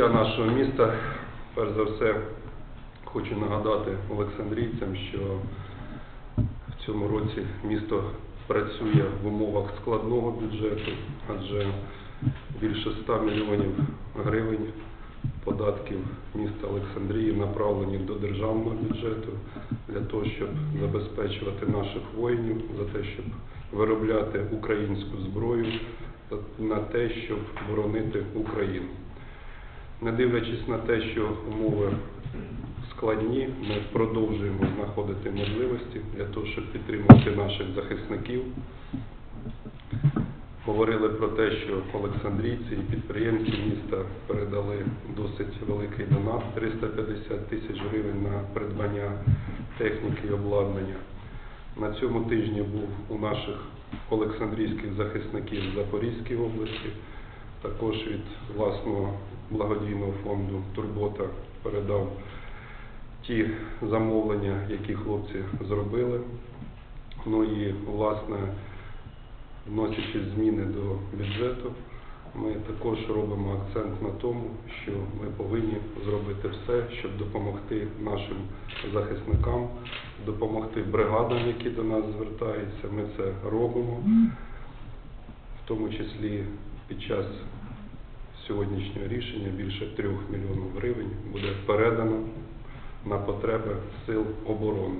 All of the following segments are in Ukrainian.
життя нашого міста. Перш за все, хочу нагадати олександрійцям, що в цьому році місто працює в умовах складного бюджету, адже більше 100 мільйонів гривень податків міста Олександрії направлені до державного бюджету для того, щоб забезпечувати наших воїнів, за те, щоб виробляти українську зброю, на те, щоб боронити Україну. Не дивлячись на те, що умови складні, ми продовжуємо знаходити можливості для того, щоб підтримувати наших захисників. Говорили про те, що олександрійці і підприємці міста передали досить великий донат 350 тисяч гривень на придбання техніки і обладнання. На цьому тижні був у наших олександрійських захисників в Запорізькій області. Також від власного благодійного фонду Турбота передав ті замовлення, які хлопці зробили. Ну і власне, вносячи зміни до бюджету, ми також робимо акцент на тому, що ми повинні зробити все, щоб допомогти нашим захисникам, допомогти бригадам, які до нас звертаються. Ми це робимо, в тому числі під час сьогоднішнього рішення більше трьох мільйонів гривень буде передано на потреби сил оборони.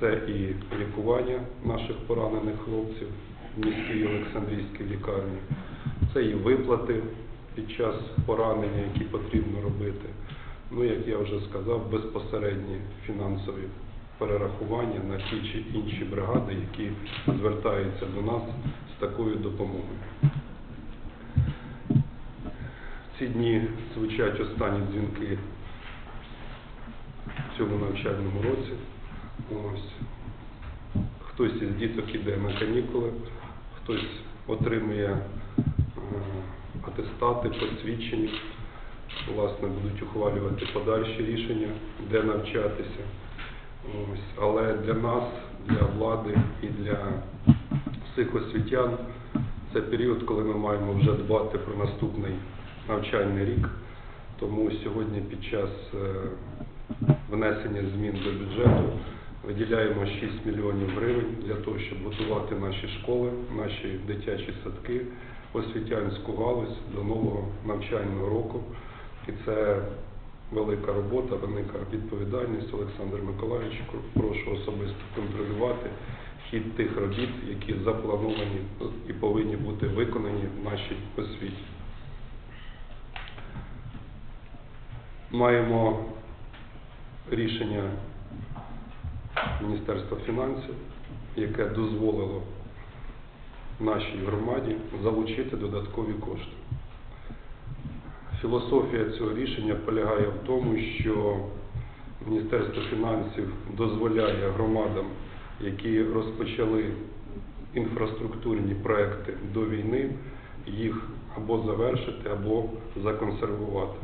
Це і лікування наших поранених хлопців в міській Олександрійській лікарні, це і виплати під час поранення, які потрібно робити. Ну, як я вже сказав, безпосередні фінансові перерахування на ті чи інші бригади, які звертаються до нас з такою допомогою. Ці дні звучать останні дзвінки в цьому навчальному році. Ось. Хтось із діток іде на канікули, хтось отримує е, атестати, посвідчення, власне, будуть ухвалювати подальші рішення, де навчатися. Ось. Але для нас, для влади і для всіх освітян це період, коли ми маємо вже дбати про наступний навчальний рік. Тому сьогодні під час е, внесення змін до бюджету виділяємо 6 мільйонів гривень для того, щоб готувати наші школи, наші дитячі садки, освітянську галузь до нового навчального року. І це велика робота, велика відповідальність. Олександр Миколаївич, прошу особисто контролювати хід тих робіт, які заплановані і повинні бути виконані в нашій освіті. Маємо рішення Міністерства фінансів, яке дозволило нашій громаді залучити додаткові кошти. Філософія цього рішення полягає в тому, що Міністерство фінансів дозволяє громадам, які розпочали інфраструктурні проекти до війни, їх або завершити, або законсервувати.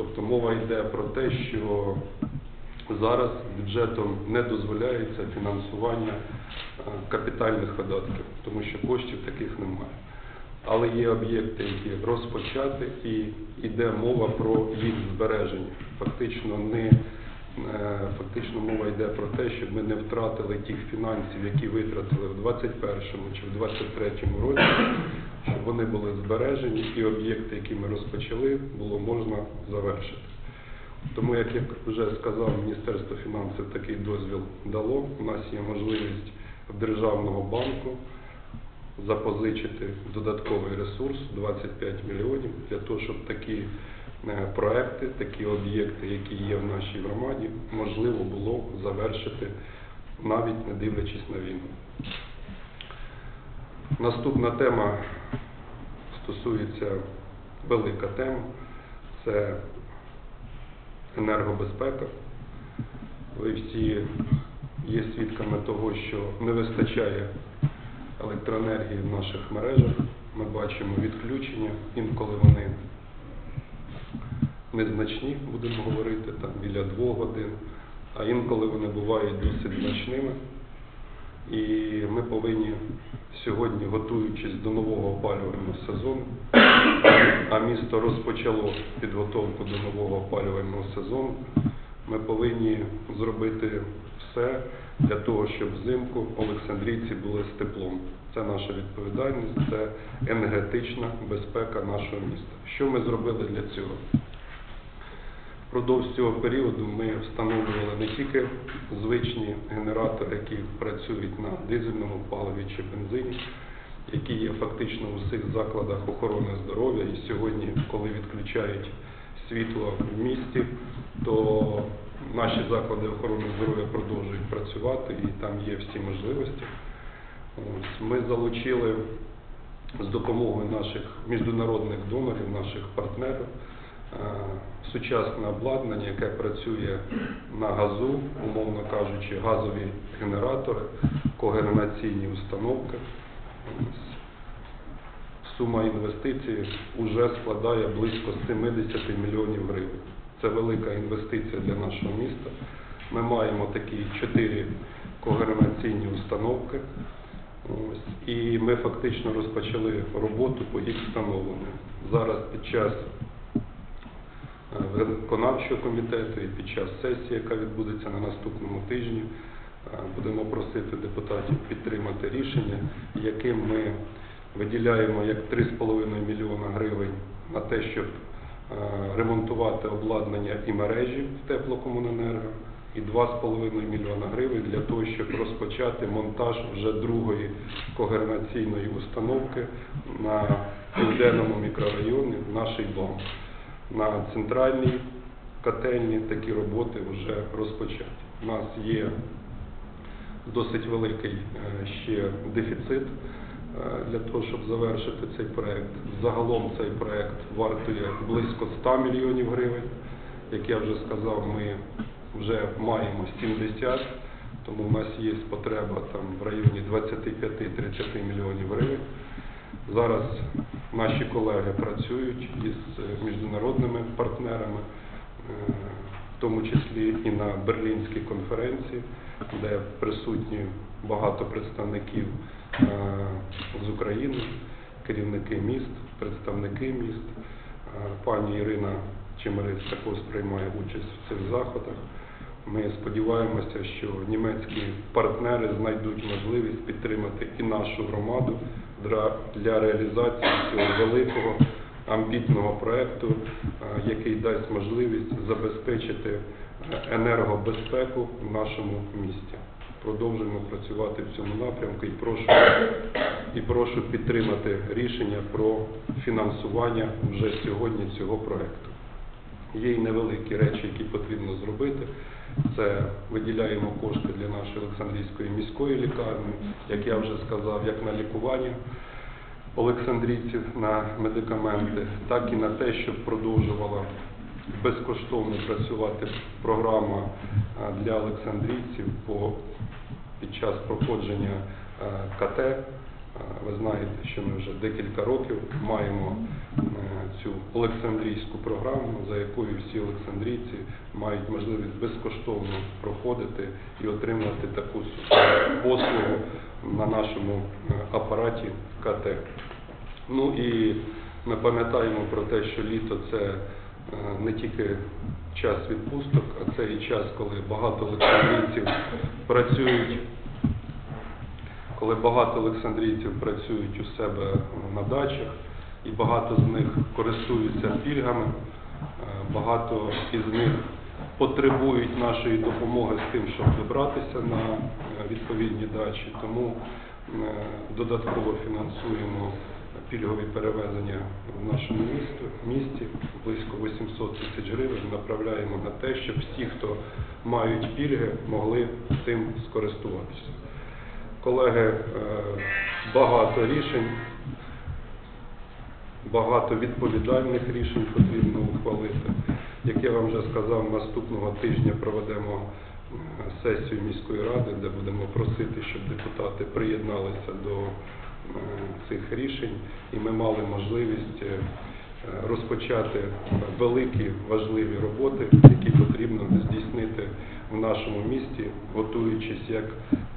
Тобто мова йде про те, що зараз бюджетом не дозволяється фінансування е, капітальних видатків, тому що коштів таких немає. Але є об'єкти, які розпочати, і йде мова про їх збереження. Фактично, не, фактично мова йде про те, щоб ми не втратили тих фінансів, які витратили в 2021 чи в 2023 році, щоб вони були збережені і об'єкти, які ми розпочали, було можна завершити. Тому, як я вже сказав, Міністерство фінансів такий дозвіл дало. У нас є можливість в Державного банку запозичити додатковий ресурс 25 мільйонів для того, щоб такі е, проекти, такі об'єкти, які є в нашій громаді, можливо було завершити навіть не дивлячись на війну. Наступна тема стосується велика тема. Це енергобезпека. Ви всі є свідками того, що не вистачає електроенергії в наших мережах. Ми бачимо відключення, інколи вони незначні, будемо говорити, там біля двох годин, а інколи вони бувають досить значними. І ми повинні сьогодні, готуючись до нового опалювального сезону, а місто розпочало підготовку до нового опалювального сезону, ми повинні зробити все для того, щоб взимку Олександрійці були з теплом. Це наша відповідальність, це енергетична безпека нашого міста. Що ми зробили для цього? Впродовж цього періоду ми встановлювали не тільки звичні генератори, які працюють на дизельному паливі чи бензині, які є фактично у всіх закладах охорони здоров'я. І сьогодні, коли відключають світло в місті, то наші заклади охорони здоров'я продовжують працювати і там є всі можливості. Ось, Ми залучили з допомогою наших міжнародних донорів, наших партнерів, сучасне обладнання, яке працює на газу, умовно кажучи, газові генератори, когенераційні установки. Сума інвестицій вже складає близько 70 мільйонів гривень. Це велика інвестиція для нашого міста. Ми маємо такі чотири когенераційні установки. Ось. І ми фактично розпочали роботу по їх встановленню. Зараз під час е, виконавчого комітету і під час сесії, яка відбудеться на наступному тижні, е, будемо просити депутатів підтримати рішення, яким ми виділяємо як 3,5 мільйона гривень на те, щоб е, ремонтувати обладнання і мережі в теплокомуненерго, і 2,5 мільйона гривень для того, щоб розпочати монтаж вже другої когернаційної установки на південному мікрорайоні в нашій БАМ. На центральній котельні такі роботи вже розпочаті. У нас є досить великий е, ще дефіцит е, для того, щоб завершити цей проект. Загалом цей проект вартує близько 100 мільйонів гривень. Як я вже сказав, ми вже маємо 70, тому в нас є потреба там в районі 25-30 мільйонів гривень. Зараз наші колеги працюють із е, міжнародними партнерами, е, в тому числі і на Берлінській конференції, де присутні багато представників е, з України, керівники міст, представники міст. Пані Ірина Чемерець також приймає участь в цих заходах. Ми сподіваємося, що німецькі партнери знайдуть можливість підтримати і нашу громаду для, для реалізації цього великого амбітного проекту, е, який дасть можливість забезпечити е, енергобезпеку в нашому місті. Продовжуємо працювати в цьому напрямку і прошу, і прошу підтримати рішення про фінансування вже сьогодні цього проекту. Є й невеликі речі, які потрібно зробити. Це виділяємо кошти для нашої Олександрійської міської лікарні, як я вже сказав, як на лікування олександрійців на медикаменти, так і на те, щоб продовжувала безкоштовно працювати програма е, для олександрійців по під час проходження е, КТ. Ви знаєте, що ми вже декілька років маємо е, цю Олександрійську програму, за якою всі олександрійці мають можливість безкоштовно проходити і отримати таку послугу на нашому е, апараті КТ. Ну і ми пам'ятаємо про те, що літо це е, не тільки час відпусток, а це і час, коли багато олександрійців працюють коли багато олександрійців працюють у себе на дачах, і багато з них користуються пільгами, е, багато із них потребують нашої допомоги з тим, щоб вибратися на е, відповідні дачі. Тому е, додатково фінансуємо пільгові перевезення в нашому місті, близько 800 тисяч гривень направляємо на те, щоб всі, хто мають пільги, могли цим скористуватися. Колеги, е, багато рішень, багато відповідальних рішень потрібно ухвалити. Як я вам вже сказав, наступного тижня проведемо е, сесію міської ради, де будемо просити, щоб депутати приєдналися до е, цих рішень, і ми мали можливість розпочати великі важливі роботи, які потрібно здійснити в нашому місті, готуючись як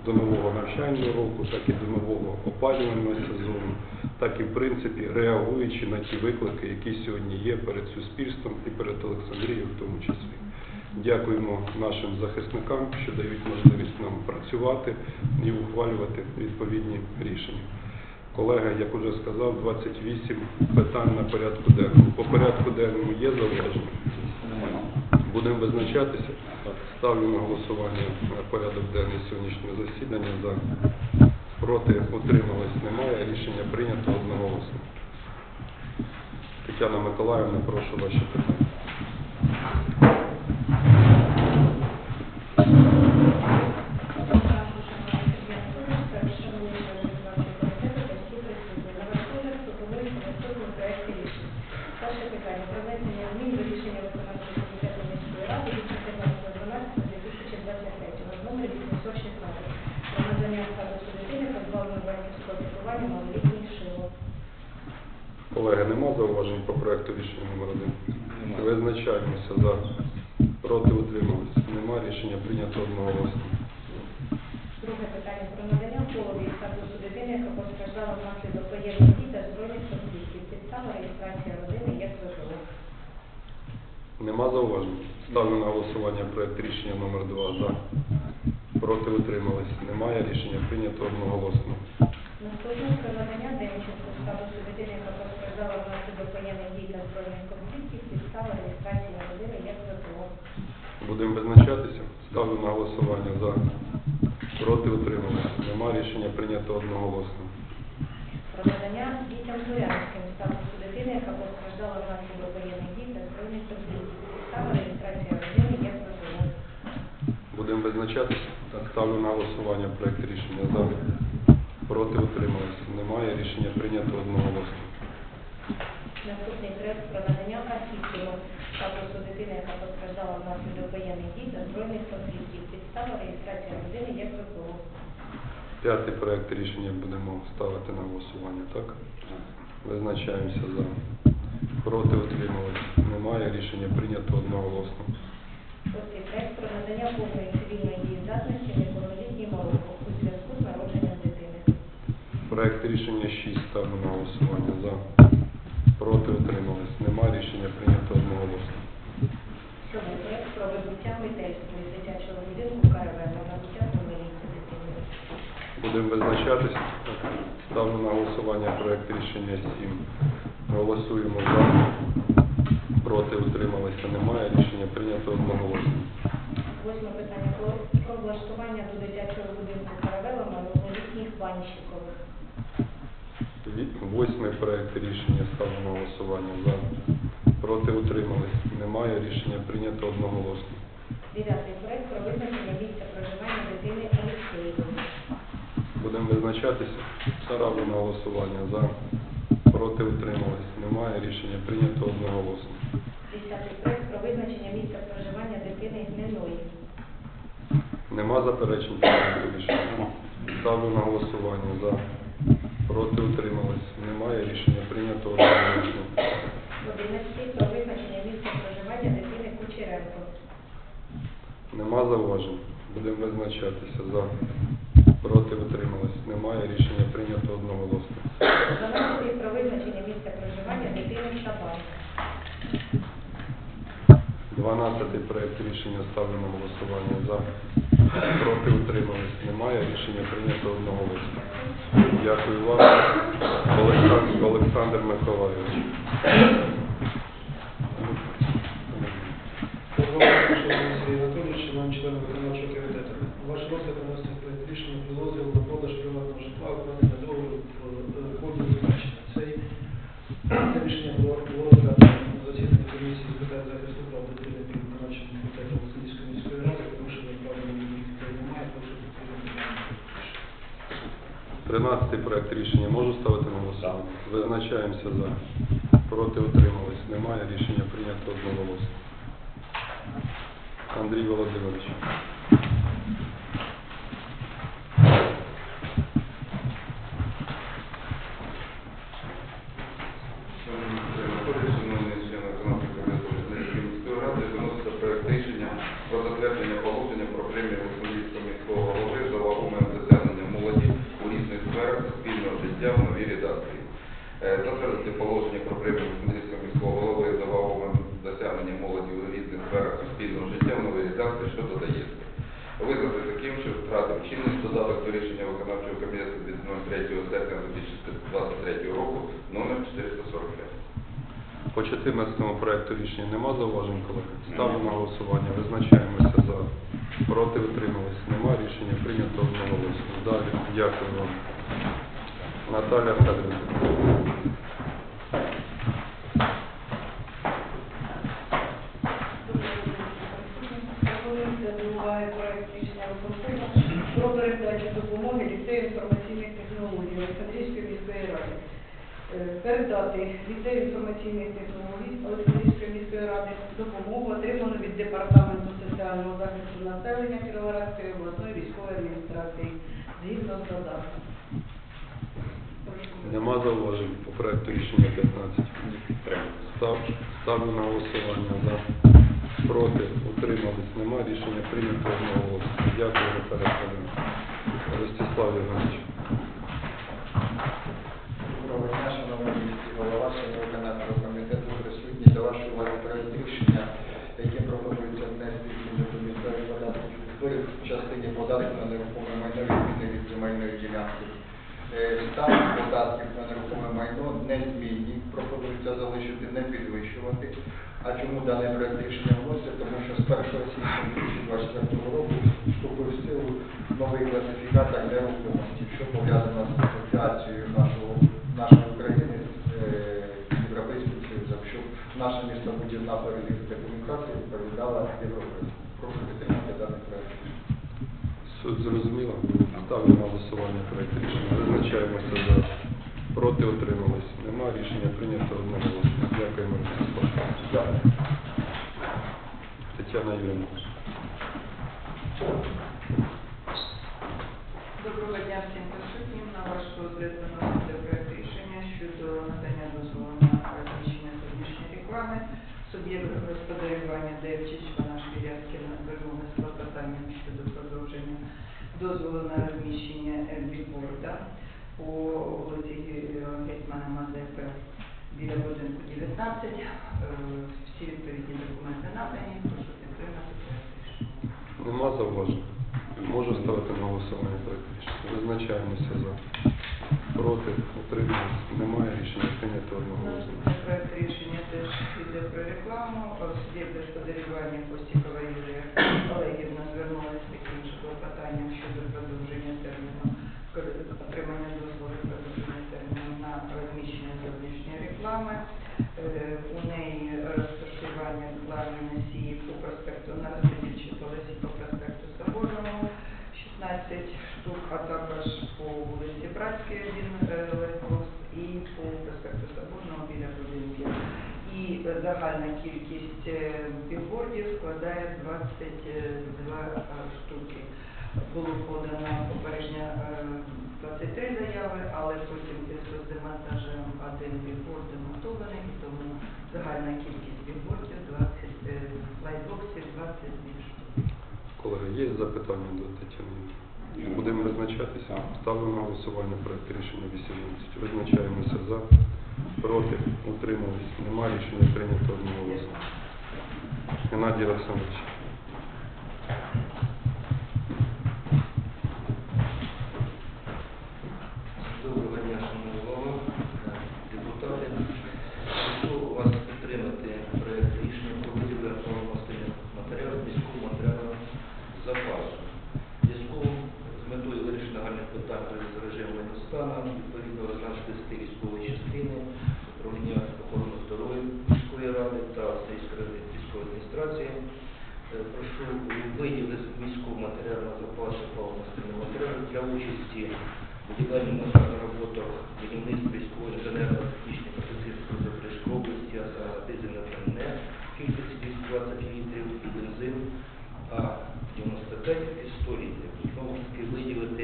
до нового навчального року, так і до нового опалювального сезону, так і в принципі реагуючи на ті виклики, які сьогодні є перед суспільством і перед Олександрією в тому числі. Дякуємо нашим захисникам, що дають можливість нам працювати і ухвалювати відповідні рішення. Колега, як уже сказав, 28 питань на порядку денному. По порядку денному є зауваження? Будемо визначатися. Ставлю на голосування порядок денний сьогоднішнього засідання. За проти утрималось немає. Рішення прийнято одноголосно. Тетяна Миколаївна, прошу ваші питання. Перше питання про внесення змін до шило. Колеги, нема зауважень по проекту рішення номер 1? Визначаємося за. Проти утримались. Нема рішення прийнято одноголосно. Друге питання про надання голові статусу дитини, яка постраждала внаслідок воєнних дій та збройних конфліктів. Підстава реєстрація родини як ВПО. Нема зауважень. Ставлю на голосування проект рішення номер 2 за. Проти утримались. Немає рішення прийнято одноголосно. Наступне надання Демченко статусу дитини, яка постраждала внаслідок воєнних дій та збройних конфліктів. Підстава реєстрації родини як ВПО. Будемо визначатися. Ставлю на голосування за. Проти утримались. Нема рішення прийнято одноголосно. Про надання дітям Зорянським статусу дитини, яка постраждала внаслідок воєнних дій та збройних конфліктів. Підстава реєстрації родини як ВПО. Будемо визначатися. Ставлю на голосування проект рішення за. Проти утримались. Немає рішення прийнято одноголосно. Наступний проект про надання Архівському статусу дитини, яка постраждала внаслідок воєнних дій та збройних конфліктів. Підстава реєстрації родини як ВПО. П'ятий проект рішення будемо ставити на голосування, так? Визначаємося за. Проти утримались. Немає рішення прийнято одноголосно. Шостий проект про надання повної цивільної дієздатності Проект рішення 6 ставлю на голосування за. Проти утримались. Нема рішення прийнято одноголосно. Сьомий проект про вибуття Мительського із дитячого будинку КРВ на набуття повноліття дитини. Будемо визначатись. Ставлю на голосування проект рішення 7. Голосуємо за. Проти утрималися. Немає. Рішення прийнято одноголосно. Восьме питання про, про влаштування до дитячого будинку КРВ малолітніх банщикових. Ві- Восьмий проект рішення ставлю на голосування за. Проти утримались. Немає. Рішення прийнято одноголосно. Дев'ятий проект про визначення місця проживання дитини Алексеєвої. Будемо визначатися. Ставлю на голосування за. Проти утримались. Немає. Рішення прийнято одноголосно. Десятий проект про визначення місця проживання дитини Гниної. Нема заперечень проекту рішення. Ставлю на голосування за. Проти утримались. Немає. Рішення прийнято одноголосно. Одинадцятий про визначення місця проживання дитини Кучеренко. Нема зауважень. Будемо визначатися за. Проти утримались. Немає. Рішення прийнято одноголосно. Дванадцятий про визначення місця проживання дитини Шабан. 12 проект рішення ставлю на голосування за. Проти утримались. Немає. Рішення прийнято одноголосно. Дякую вам. Олександр, Олександр Миколайович. Ваш розгляд вносить рішення про на продаж приватного житла, укладення договору е, значення. Цей це рішення було розглянуто на засіданні комісії з питань захисту прав дитини під виконавчим комітетом Луцької міської ради, тому що направлено дітей немає, прошу підтримати. 13 проект рішення можу ставити на голосування? Визначаємося за. Проти утримались. Немає. Рішення прийнято одноголосно. Андрій Володимирович. Визнати таким, що втратив чинність додаток до рішення виконавчого комітету від 03 серпня 2023 року номер 445. По 14 проекту рішення нема зауважень, колеги? Ставлю на голосування. Визначаємося за. Проти утримались. Нема. Рішення прийнято одноголосно. Далі. Дякую вам. Наталя Федорівна. Пропонується до уваги проект рішення виконкому про передачу допомоги ліцею інформаційних технологій Олександрійської міської ради. Е, Передати ліцею інформаційних технологій Олександрійської міської ради допомогу, отриману від Департаменту соціального захисту населення Кіровоградської обласної військової адміністрації згідно з додатком. Нема зауважень по проекту рішення 15. Став, ставлю на голосування за. Проти утримались. Нема. Рішення прийнято одноголосно. Дякую, Наталя Федорівна. Ростислав Євгенович. Ставки податків на нерухоме майно незмінні, пропонується залишити, не підвищувати. А чому дане проект рішення вноситься? Тому що з 1 січня 2024 року вступив в силу новий класифікатор нерухомості, що пов'язано з асоціацією нашого, нашої України з е, Європейським Союзом, щоб наша містобудівна перелік документації відповідала європейській. Прошу підтримати даний проект. рішення. Ставлю на голосування проект рішення. Визначаємося за. Проти утримались. Нема. Рішення прийнято одноголосно. Дякуємо. Тетяна Юрійовна. Доброго дня всім присутнім. На ваш розгляд виноситься проект рішення щодо надання дозволу на розміщення зовнішньої реклами. Суб'єкт господарювання Девчич вона Швірязкіна звернулася з клопотанням щодо продовження дозволу на розміщення е, бікборда по вулиці е, Гетьмана Мазепи біля будинку 19. Е, Всі відповідні документи надані. Прошу підтримати проект рішення. Нема зауважень. Можу ставити на голосування проект рішення. Визначаємося за. Проти утримались. Немає. Рішення прийнято одноголосно. Наступний проект рішення теж йде про рекламу. Суб'єкт господарювання Костікова Юлія Олегівна звернулася клопотанням щодо продовження терміну отримання дозволу продовження терміну на розміщення зовнішньої реклами. Е, У неї розташування рекламні носії по проспекту на Роздільчій полосі по проспекту Соборному 16 штук, а також по вулиці Братській один е, і по проспекту Соборного біля будинків. І загальна кількість е, білбордів складає 22 е, штуки. Було подано попередньо е, 23 заяви, але потім зв'язку з демонтажем один білборд демонтований, тому загальна кількість білбордів 20, е, лайтбоксів 22 штуки. Колеги, є запитання до Тетяни? Будемо визначатися. Ставлю на голосування проект рішення 18. Визначаємося за. Проти утримались. Нема. Рішення прийнято одноголосно. Геннадій Олександрович. Доброго дня, шановні голова, депутати. Прошу вас підтримати проект рішення про виділення повномасштабних матеріалів міського матеріального запасу. В Зв'язку з метою вирішення нагальних питань з режиму воєнного стану, відповідно розграничити листи військової частини, управління охорони здоров'я міської ради та Сільської ради військової адміністрації. Е, Прошу виділити з міського матеріального запасу повномасштабних матеріалів для участі Виділення на роботах будівництва військового інженерно-технічної капацитету Запорізької області, а за дизельне пальне в кількості 220 літрів і бензин А-95 і 100 літрів. Знову ж таки виділити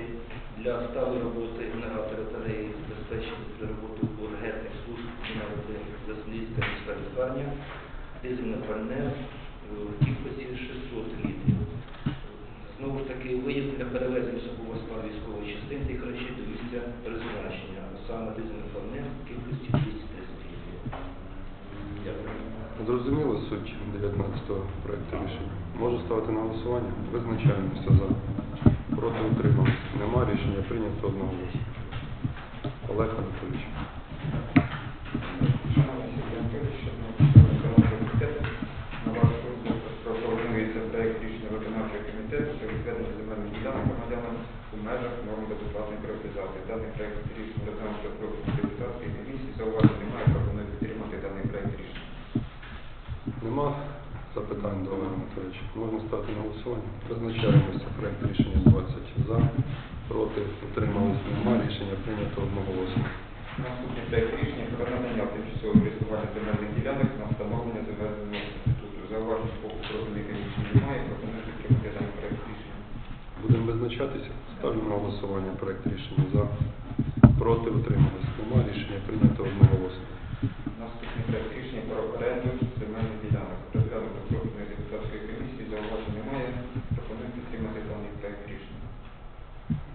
для сталої роботи генератора батареї забезпечення для роботи ургентних служб комунальної Василійська міська лікарня, е, в кількості 600 літрів. Знову ж таки, виїзд для перевезення особового складу військової частини тих речей до місця призначення, а саме фарнет в кількості 230 літрів. Дякую. Зрозуміло суть 19-го проєкту рішення? Можу ставити на голосування? Визначаємося за. Громадянам у межах норм безоплатної приватизації. Даний проект рішення розглянувся профільній депутатській комісії. Зауважень немає, пропоную підтримати даний проект рішення. Нема запитань до Олега Анатолійовича? Можна ставити на голосування? Визначаємося. Проект рішення 20 за. Проти утримались. Нема рішення прийнято одноголосно. Наступний проект рішення про надання тимчасового користування земельних ділянок на встановлення заведеного інституту. Зауважень боку профільної комісії немає, Будемо визначатися. Ставлю на голосування проект рішення за. Проти утримались. Нема рішення прийнято одноголосно. Наступний проект рішення про оренду земельних ділянок. Розглянуто профільної депутатської комісії, зауважень немає, пропоную підтримати даний проект рішення.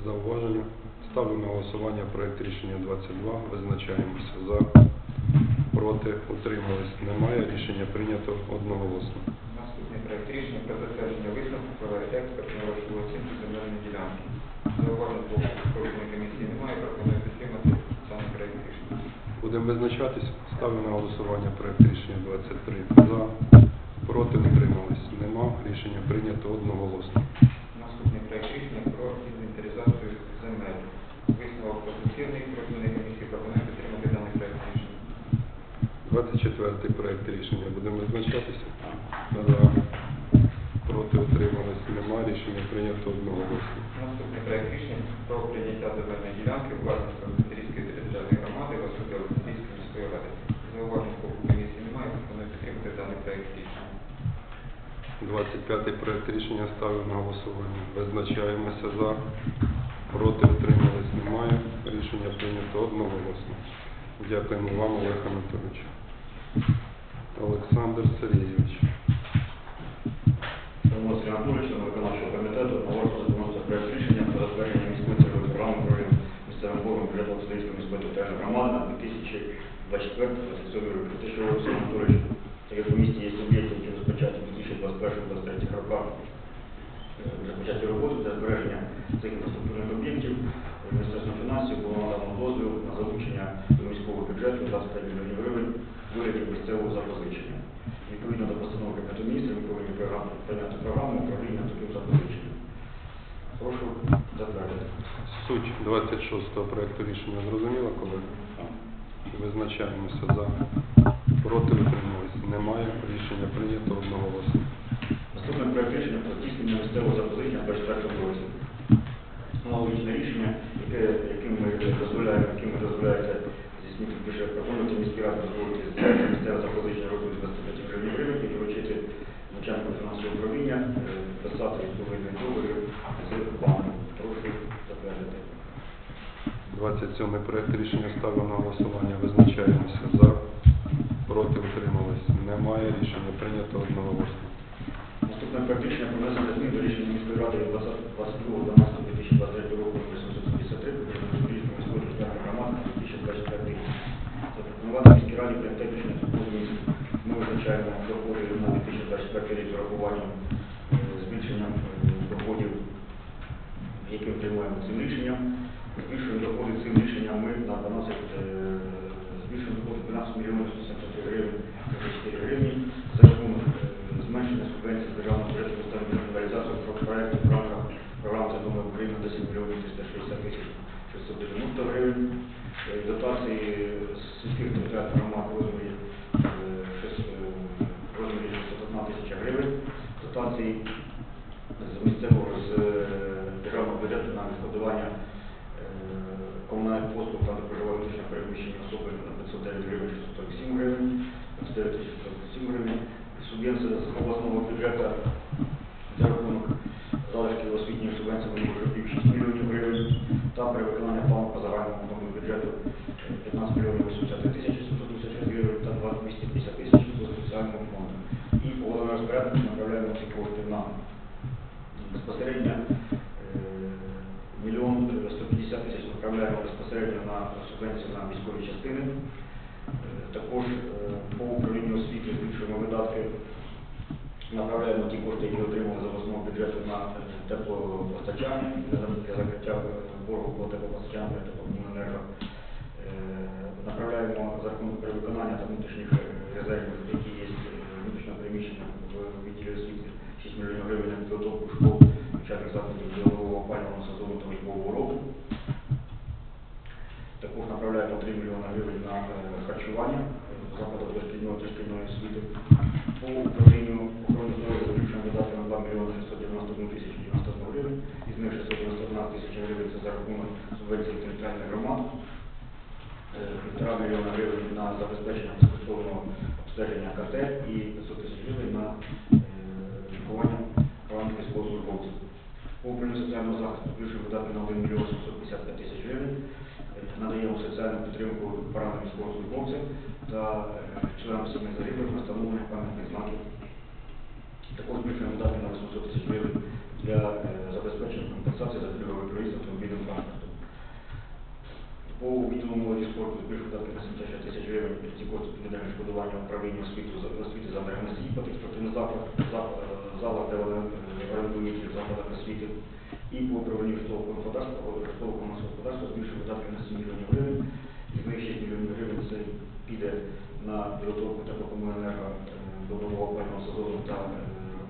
Зауваження. Ставлю на голосування проект рішення 22. Визначаємося за. Проти утримались. Немає рішення прийнято одноголосно. Проект рішення про затвердження висновку про експертну грошову оцінку земельної ділянки. Зауважень боку профільної комісії немає, пропоную підтримати даний проект рішення. Будемо визначатися. Ставлю на голосування проект рішення 23. За. Проти утримались. Нема. Рішення прийнято одноголосно. Наступний проект рішення про інвентаризацію земель. Висновок позитивний профільної комісії пропоную підтримати даний проект рішення. 24 проект рішення. Будемо визначатися. За. Проти утримались. Нема. Рішення прийнято одноголосно. Наступний проект рішення про прийняття земельної ділянки власності Олександрійської територіальної громади в особі Олександрійської міської ради. Зауважень боку комісії немає, пропоную підтримати даний проект рішення. 25 проект рішення ставлю на голосування. Визначаємося за. Проти утримались. Немає. Рішення прийнято одноголосно. Дякуємо вам, Олег Анатолійович. Олександр Сергійович. Шановний Сергій Анатолійович, член виконавчого комітету, розгляд вноситься проект рішення про затвердження міської цільової програми управління місцевим боргом бюджету Олександрійської міської територіальної громади на 2024-2027 роки. Те, що Олексій Анатолійович, як у місті є суб'єкти, які розпочаті у 2021-2023 роках, е, вже роботи для збереження цих інфраструктурних об'єктів, е, Міністерством фінансів було надано дозвіл на залучення до міського бюджету 25 мільйонів гривень в вигляді місцевого запозичення. Відповідно до постанови Кабінету міністрів, ми повинні програму, прийняти програму управління таким запозиченням. Прошу затвердити. Суть 26 проекту рішення зрозуміла, колеги? Визначаємося за. Проти утримались. Немає. Рішення прийнято одноголосно. Наступне проект рішення про здійснення місцевого запозичення в 24 році. Аналогічне рішення, яке, яким ми дозволяємо, яким дозволяється здійснити більше пропонується міській раді дозволити місцеве запозичення розміру 25 гривень гривень і доручити начальнику фінансового управління е, писати відповідний договір з банком. Прошу затвердити. 27 проект рішення ставлю на голосування. Визначаємося за. Проти утримались. Немає. Рішення прийнято одноголосно. Наступне рішення про внесення змін до рішення міської ради від 22.12.2023 року номер 753 про Чорнобильської міської територіальної громади на 2025 рік. Запропонувати міській раді такого змісту. Ми визначаємо доходи на 2024 рік з урахуванням е, збільшенням е, доходів, які отримуємо цим рішенням. Збільшуємо доходи цим рішенням ми на 12, е, збільшуємо доходи 12 мільйонів 173 гривень субвенцію на військові частини. Е, Також е, по управлінню освіти збільшуємо видатки, направляємо ті кошти, які отримали з обласного бюджету на е, теплопостачання, для закриття боргу по теплопостачанню, теплокомуненерго. Е, Направляємо за рахунок перевиконання та внутрішніх резервів, які є внутрішньо приміщення в відділі освіти, 6 мільйонів гривень на підготовку школ, навчальних закладів до нового опалювального сезону та учбового року. Направляємо 3 мільйони гривень на е, харчування е, закладах дошкільної та освіти. По управлінню охорони здоров'я збільшуємо видатки на 2 мільйони 691 тисячу 91 гривень, із них 691 тисяча гривень це за рахунок субвенції територіальних громад. Е, Півтора мільйона гривень на забезпечення безкоштовного обстеження КТ і 500 тисяч гривень на е, лікування поранених військовослужбовців. По управлінню соціального захисту більше видатки на 1 мільйон 755 тисяч гривень. Е, Надаємо соціальну підтримку пораненим військовослужбовцям та е, членам сімей загиблих на встановлення пам'ятних знаків. Також більше видатки на 800 тисяч гривень для е, забезпечення компенсації за пільговий проїзд автомобільним транспортом. По відділу молоді спорту збільшив видатки на 76 тисяч гривень, ці кошти підведення відшкодування управління освіти за освіти за енергоносії по тих спортивних е, залах, де вони орендують в освіти. І по управлінню житлового господарства, житлового комунального господарства збільшив видатки на 7 мільйонів гривень. Із них 6 мільйонів гривень це піде на підготовку теплокомуненерго е, до нового опалювального сезону та е,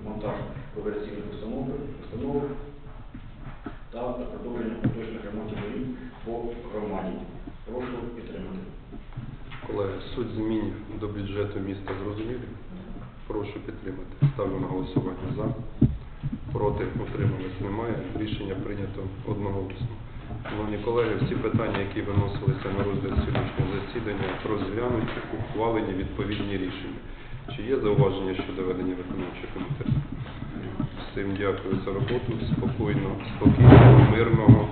монтаж операційних установок, та продовження поточних ремонтів доріг по громаді. Прошу підтримати. Колеги, суть змін до бюджету міста зрозуміли? Прошу підтримати. Ставлю на голосування за. Проти утримались немає. Рішення прийнято одноголосно. Шановні колеги, всі питання, які виносилися на розгляд сьогоднішнього засідання, розглянуті, ухвалені відповідні рішення. Чи є зауваження щодо ведення виконавчого комітету? Всім дякую за роботу. Спокійно, спокійного, мирного,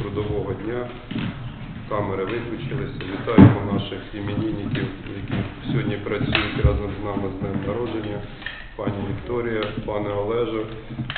трудового дня. Камери виключилися. Вітаємо наших іменинників, які сьогодні працюють разом з нами з днем народження. Пані Вікторія, пане Олеже.